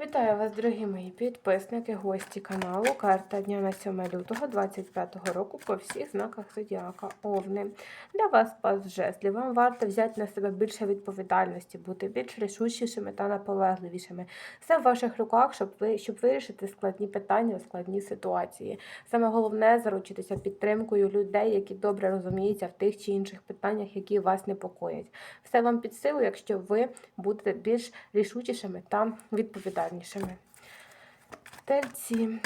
Вітаю вас, дорогі мої підписники, гості каналу. Карта дня на 7 лютого 25 року по всіх знаках зодіака Овни. Для вас пас жезлів. Вам варто взяти на себе більше відповідальності, бути більш рішучішими та наполегливішими. Все в ваших руках, щоб ви щоб вирішити складні питання, складні ситуації. Саме головне заручитися підтримкою людей, які добре розуміються в тих чи інших питаннях, які вас непокоять. Все вам під силу, якщо ви будете більш рішучішими та відповідальнішими. Тельці.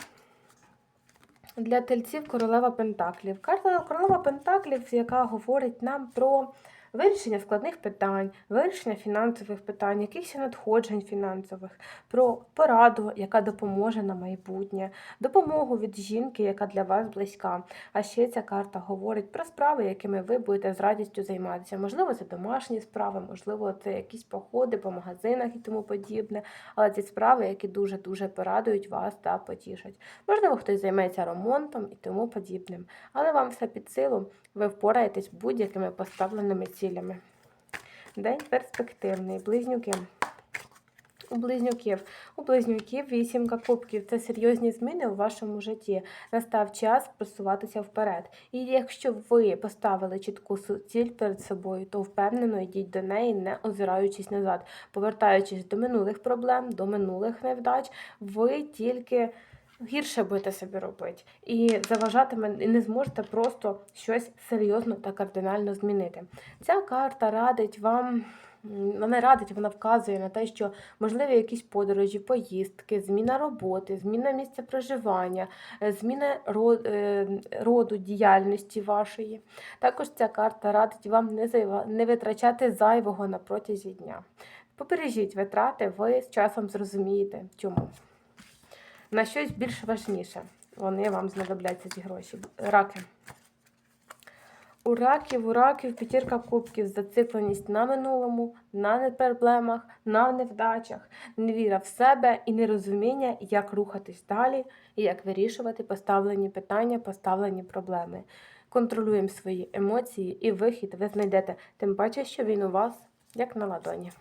Для тельців королева Пентаклів. Карта королева Пентаклів, яка говорить нам про вирішення складних питань, вирішення фінансових питань, якихось надходжень фінансових, про пораду, яка допоможе на майбутнє, допомогу від жінки, яка для вас близька. А ще ця карта говорить про справи, якими ви будете з радістю займатися. Можливо, це домашні справи, можливо, це якісь походи по магазинах і тому подібне. Але ці справи, які дуже-дуже порадують вас та потішать. Можливо, хтось займеться ремонтом і тому подібним. Але вам все під силу, ви впораєтесь будь-якими поставленими цілями. День перспективний. Близнюки. У близнюків. У близнюків вісімка кубків. Це серйозні зміни у вашому житті. Настав час просуватися вперед. І якщо ви поставили чітку ціль перед собою, то впевнено йдіть до неї, не озираючись назад, повертаючись до минулих проблем, до минулих невдач, ви тільки гірше будете собі робити. І заважатиме, і не зможете просто щось серйозно та кардинально змінити. Ця карта радить вам. Вона радить, вона вказує на те, що можливі якісь подорожі, поїздки, зміна роботи, зміна місця проживання, е, зміна е, роду діяльності вашої. Також ця карта радить вам не, витрачати зайвого на протязі дня. Побережіть витрати, ви з часом зрозумієте, чому. На щось більш важніше. Вони вам знадобляться ці гроші. Раки. У раків, у раків п'ятірка кубків, зацикленість на минулому, на проблемах, на невдачах, невіра в себе і нерозуміння, як рухатись далі і як вирішувати поставлені питання, поставлені проблеми. Контролюємо свої емоції і вихід ви знайдете, тим паче, що він у вас як на ладоні.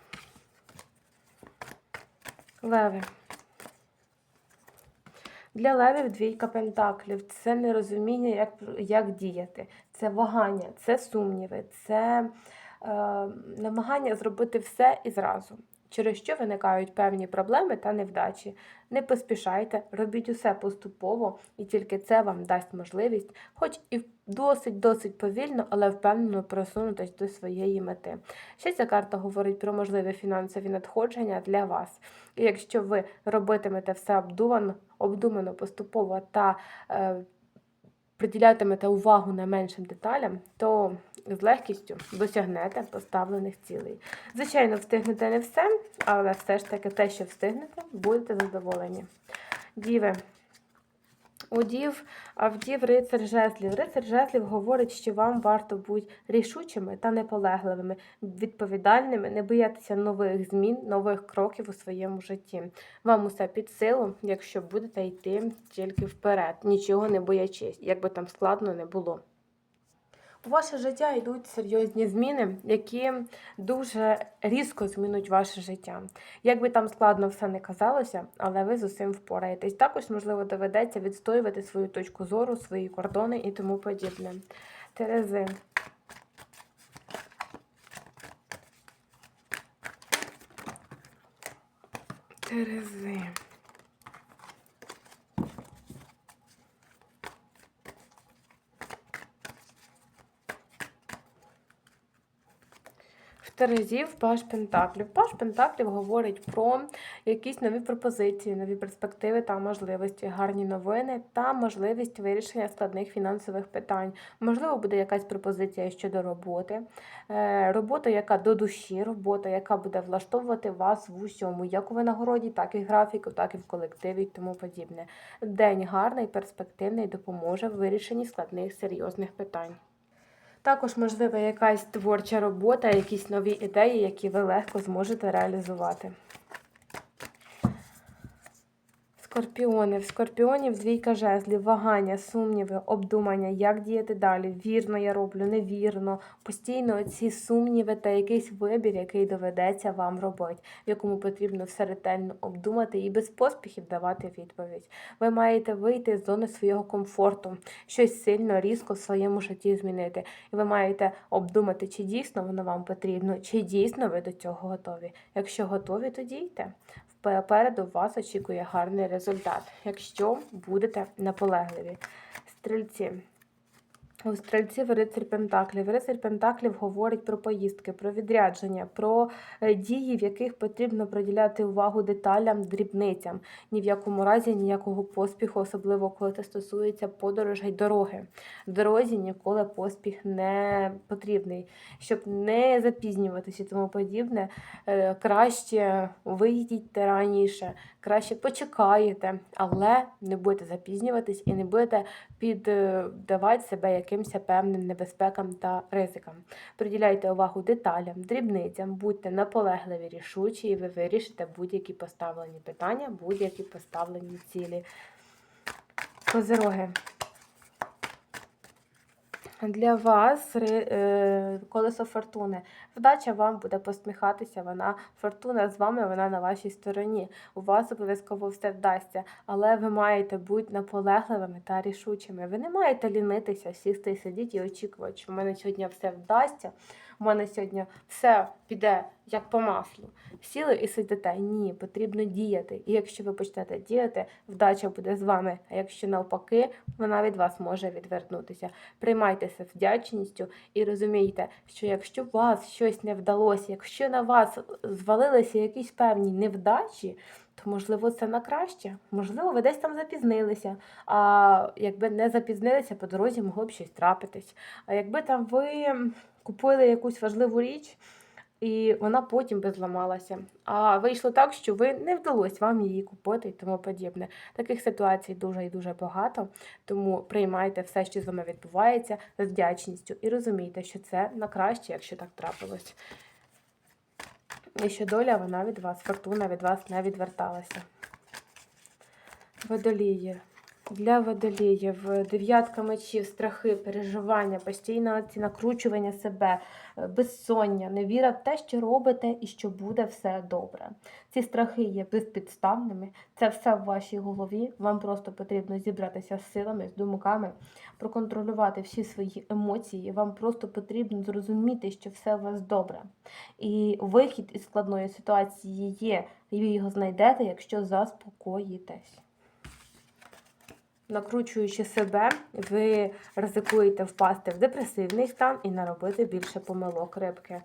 Леви. Для левів двійка пентаклів. Це нерозуміння, як, як діяти, це вагання, це сумніви, це е, намагання зробити все і зразу, через що виникають певні проблеми та невдачі. Не поспішайте, робіть усе поступово, і тільки це вам дасть можливість, хоч і досить-досить повільно, але впевнено просунутись до своєї мети. Ще ця карта говорить про можливі фінансові надходження для вас. І якщо ви робитимете все обдумано, обдумано поступово та е, приділятимете увагу найменшим деталям, то з легкістю досягнете поставлених цілей. Звичайно, встигнете не все, але все ж таки те, що встигнете, будете задоволені. Діви. У дів, а в дів рицар жезлів. Рицар жезлів говорить, що вам варто бути рішучими та неполегливими, відповідальними, не боятися нових змін, нових кроків у своєму житті. Вам усе під силу, якщо будете йти тільки вперед, нічого не боячись, як би там складно не було. У ваше життя йдуть серйозні зміни, які дуже різко змінуть ваше життя. Як би там складно все не казалося, але ви з усім впораєтесь. Також, можливо, доведеться відстоювати свою точку зору, свої кордони і тому подібне. Терези. Терези. Терезів Паш Пентаклів. Паш Пентаклів говорить про якісь нові пропозиції, нові перспективи та можливості, гарні новини та можливість вирішення складних фінансових питань. Можливо, буде якась пропозиція щодо роботи, Е, робота, яка до душі, робота, яка буде влаштовувати вас в усьому, як у винагороді, так і в графіку, так і в колективі і тому подібне. День гарний, перспективний, допоможе в вирішенні складних серйозних питань. Також можлива якась творча робота, якісь нові ідеї, які ви легко зможете реалізувати. З скорпіони. В скорпіонів двійка жезлів, вагання, сумніви, обдумання, як діяти далі. Вірно я роблю, невірно. Постійно ці сумніви та якийсь вибір, який доведеться вам робити, в якому потрібно все ретельно обдумати і без поспіхів давати відповідь. Ви маєте вийти з зони свого комфорту, щось сильно різко в своєму житті змінити. І ви маєте обдумати, чи дійсно воно вам потрібно, чи дійсно ви до цього готові. Якщо готові, то дійте. Попереду вас очікує гарний результат, якщо будете наполегливі. Стрільці. У стрільців рицарь Пентаклів. Рицарь Пентаклів говорить про поїздки, про відрядження, про е, дії, в яких потрібно приділяти увагу деталям, дрібницям. Ні в якому разі ніякого поспіху, особливо коли це стосується подорожей дороги. Дорозі ніколи поспіх не потрібний. Щоб не запізнюватися і тому подібне, е, краще виїдіть раніше, краще почекаєте, але не будете запізнюватись і не будете піддавати себе якимось певним небезпекам та ризикам. Приділяйте увагу деталям, дрібницям, будьте наполегливі, рішучі, і ви вирішите будь-які поставлені питання, будь-які поставлені цілі. Козироги. Для вас е, колесо фортуни. Вдача вам буде посміхатися, вона фортуна з вами, вона на вашій стороні. У вас обов'язково все вдасться, але ви маєте бути наполегливими та рішучими. Ви не маєте лінитися, сісти сидіти і очікувати, що в мене сьогодні все вдасться. У мене сьогодні все піде як по маслу. Сіли і сидите. Ні, потрібно діяти. І якщо ви почнете діяти, вдача буде з вами. А якщо навпаки, вона від вас може відвернутися. Приймайтеся з вдячністю і розумійте, що якщо вас щось не вдалося, якщо на вас звалилися якісь певні невдачі, то можливо це на краще. Можливо, ви десь там запізнилися. А якби не запізнилися, по дорозі могло б щось трапитись. А якби там ви купили якусь важливу річ, і вона потім би зламалася. А вийшло так, що ви не вдалося вам її купити і тому подібне. Таких ситуацій дуже і дуже багато. Тому приймайте все, що з вами відбувається, з вдячністю і розумійте, що це на краще, якщо так трапилось. І що доля вона від вас, фортуна від вас не відверталася. Водолії. Для водоліїв дев'ятка мечів, страхи, переживання, постійне накручування себе, е, безсоння, невіра в те, що робите і що буде все добре. Ці страхи є безпідставними, це все в вашій голові. Вам просто потрібно зібратися з силами, з думками, проконтролювати всі свої емоції. Вам просто потрібно зрозуміти, що все у вас добре. І вихід із складної ситуації є, і ви його знайдете, якщо заспокоїтесь накручуючи себе, ви ризикуєте впасти в депресивний стан і наробити більше помилок рибки.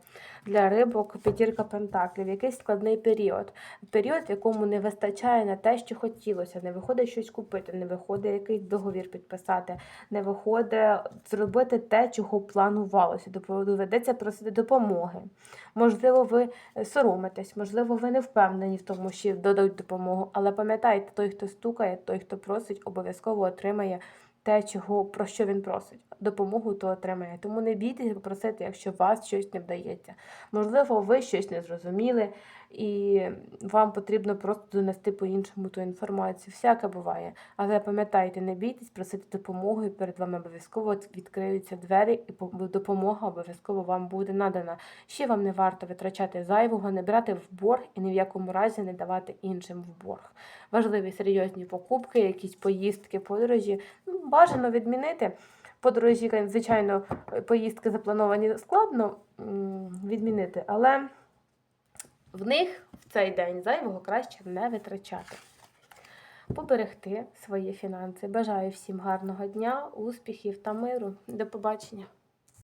Для рибок п'ятірка пентаклів, якийсь складний період. Період, в якому не вистачає на те, що хотілося, не виходить щось купити, не виходить якийсь договір підписати, не виходить зробити те, чого планувалося. Доведеться просити допомоги. Можливо, ви соромитесь, можливо, ви не впевнені в тому, що дадуть допомогу, але пам'ятайте, той, хто стукає, той, хто просить, обов'язково отримає те, чого, про що він просить. Допомогу то отримає. Тому не бійтеся попросити, якщо вас щось не вдається. Можливо, ви щось не зрозуміли, і вам потрібно просто донести по-іншому ту інформацію. Всяке буває. Але пам'ятайте, не бійтесь просити допомогу, і перед вами обов'язково відкриються двері, і допомога обов'язково вам буде надана. Ще вам не варто витрачати зайвого, не брати в борг і ні в якому разі не давати іншим в борг. Важливі серйозні покупки, якісь поїздки, подорожі. Ну, бажано відмінити. Подорожі, звичайно, поїздки заплановані складно відмінити, але в них в цей день зайвого краще не витрачати. Поберегти свої фінанси. Бажаю всім гарного дня, успіхів та миру. До побачення!